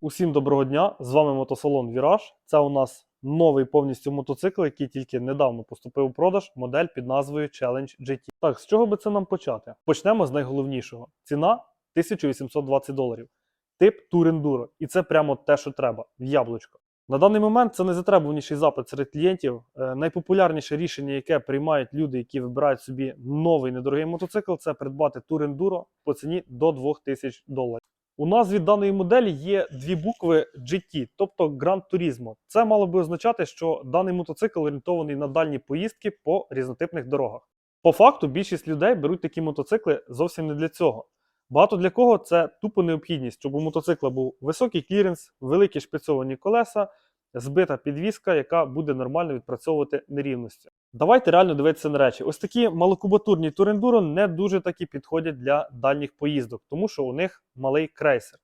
Усім доброго дня! З вами мотосалон Віраж. Це у нас новий повністю мотоцикл, який тільки недавно поступив у продаж, модель під назвою Challenge GT. Так, з чого би це нам почати? Почнемо з найголовнішого: ціна 1820 доларів. Тип Enduro. І це прямо те, що треба в яблучко. На даний момент це найзатребуваніший запит серед клієнтів. Е, Найпопулярніше рішення, яке приймають люди, які вибирають собі новий недорогий мотоцикл, це придбати Enduro по ціні до 2000 доларів. У назві даної моделі є дві букви GT, тобто Gran Turismo. Це мало би означати, що даний мотоцикл орієнтований на дальні поїздки по різнотипних дорогах. По факту, більшість людей беруть такі мотоцикли зовсім не для цього. Багато для кого це тупо необхідність, щоб у мотоцикла був високий кліренс, великі шпицьовані колеса, збита підвіска, яка буде нормально відпрацьовувати нерівності. Давайте реально дивитися на речі. Ось такі малокубатурні турендуро не дуже таки підходять для дальніх поїздок, тому що у них малий крейсер.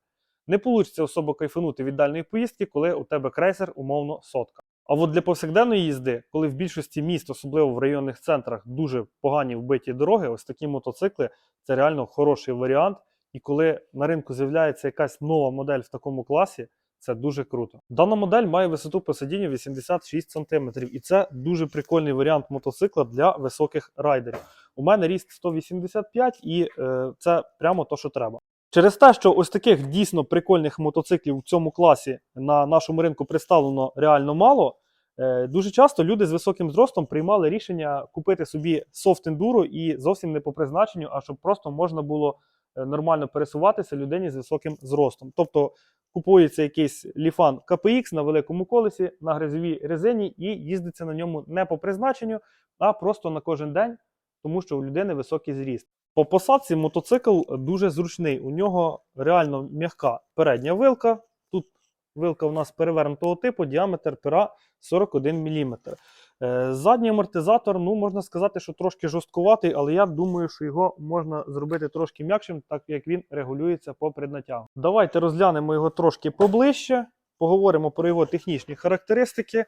Не вийде особо кайфанути від дальньої поїздки, коли у тебе крейсер умовно сотка. А от для повсякденної їзди, коли в більшості міст, особливо в районних центрах, дуже погані вбиті дороги, ось такі мотоцикли це реально хороший варіант. І коли на ринку з'являється якась нова модель в такому класі, це дуже круто. Дана модель має висоту посадіння 86 см, і це дуже прикольний варіант мотоцикла для високих райдерів. У мене ріст 185 і е, це прямо то, що треба. Через те, що ось таких дійсно прикольних мотоциклів в цьому класі на нашому ринку представлено реально мало. е, Дуже часто люди з високим зростом приймали рішення купити собі софт ендуро і зовсім не по призначенню, а щоб просто можна було нормально пересуватися людині з високим зростом. Тобто купується якийсь ліфан KPX на великому колесі на грязовій резині і їздиться на ньому не по призначенню, а просто на кожен день, тому що у людини високий зріст. По посадці мотоцикл дуже зручний. У нього реально м'яка передня вилка. Тут вилка у нас перевернутого типу, діаметр пера 41 мм. Задній амортизатор, ну можна сказати, що трошки жорсткуватий, але я думаю, що його можна зробити трошки м'якшим, так як він регулюється по преднатягу. Давайте розглянемо його трошки поближче, поговоримо про його технічні характеристики.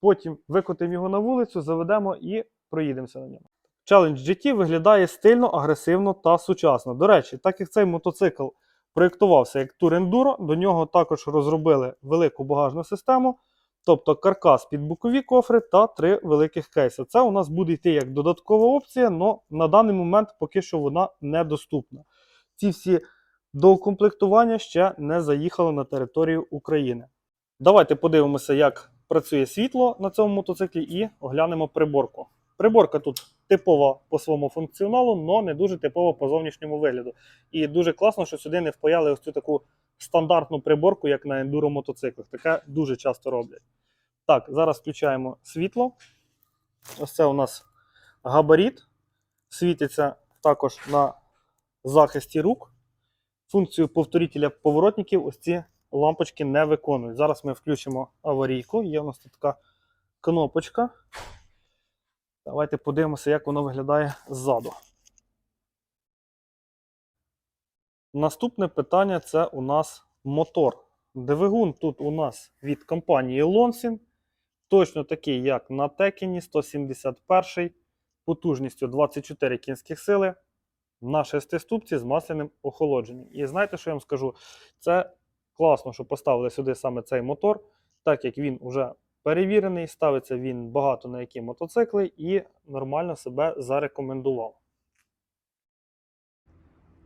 Потім викотимо його на вулицю, заведемо і проїдемося на ньому. Challenge GT виглядає стильно, агресивно та сучасно. До речі, так як цей мотоцикл проєктувався як Tour Enduro, до нього також розробили велику багажну систему, тобто каркас під бокові кофри та три великих кейси. Це у нас буде йти як додаткова опція, але на даний момент поки що вона недоступна. Ці всі доукомплектування ще не заїхали на територію України. Давайте подивимося, як працює світло на цьому мотоциклі, і оглянемо приборку. Приборка тут типова по своєму функціоналу, але не дуже типова по зовнішньому вигляду. І дуже класно, що сюди не впаяли ось цю таку стандартну приборку, як на ендуро мотоциклах. Таке дуже часто роблять. Так, зараз включаємо світло. Ось це у нас габарит. Світиться також на захисті рук. Функцію повторителя поворотників ось ці лампочки не виконують. Зараз ми включимо аварійку. Є у нас тут така кнопочка. Давайте подивимося, як воно виглядає ззаду. Наступне питання це у нас мотор. Двигун тут у нас від компанії Lonsin. Точно такий, як на Текіні 171 потужністю 24 кінських сили на шестиступці з масляним охолодженням. І знаєте, що я вам скажу? Це класно, що поставили сюди саме цей мотор, так як він вже перевірений, ставиться він багато на які мотоцикли і нормально себе зарекомендував.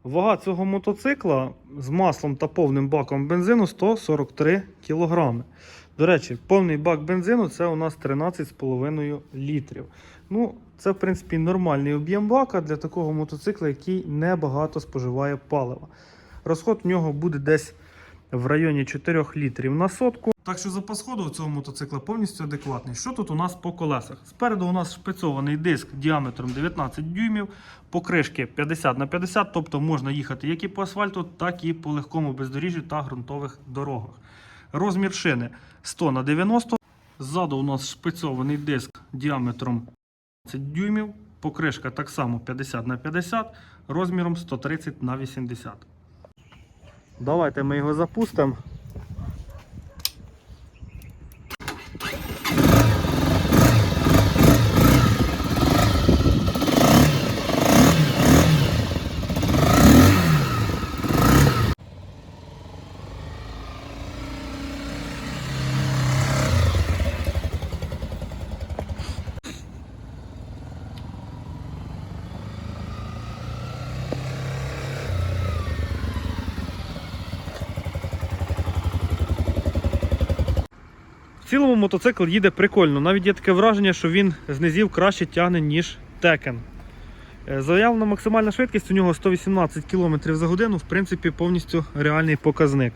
Вага цього мотоцикла з маслом та повним баком бензину 143 кг. До речі, повний бак бензину це у нас 13,5 літрів. Ну, це, в принципі, нормальний об'єм бака для такого мотоцикла, який небагато споживає палива. Розход в нього буде десь в районі 4 літрів на сотку. Так що запас ходу у цього мотоцикла повністю адекватний. Що тут у нас по колесах? Спереду у нас шпицований диск діаметром 19 дюймів, покришки 50 на 50, тобто можна їхати як і по асфальту, так і по легкому бездоріжжю та ґрунтових дорогах. Розмір шини 100 на 90. Ззаду у нас шпицований диск діаметром 20 дюймів, покришка так само 50 на 50, розміром 130 на 80. Давайте ми його запустимо. Цілому мотоцикл їде прикольно. Навіть є таке враження, що він з низів краще тягне, ніж Текен. Заявлена максимальна швидкість у нього 118 км за годину, в принципі, повністю реальний показник.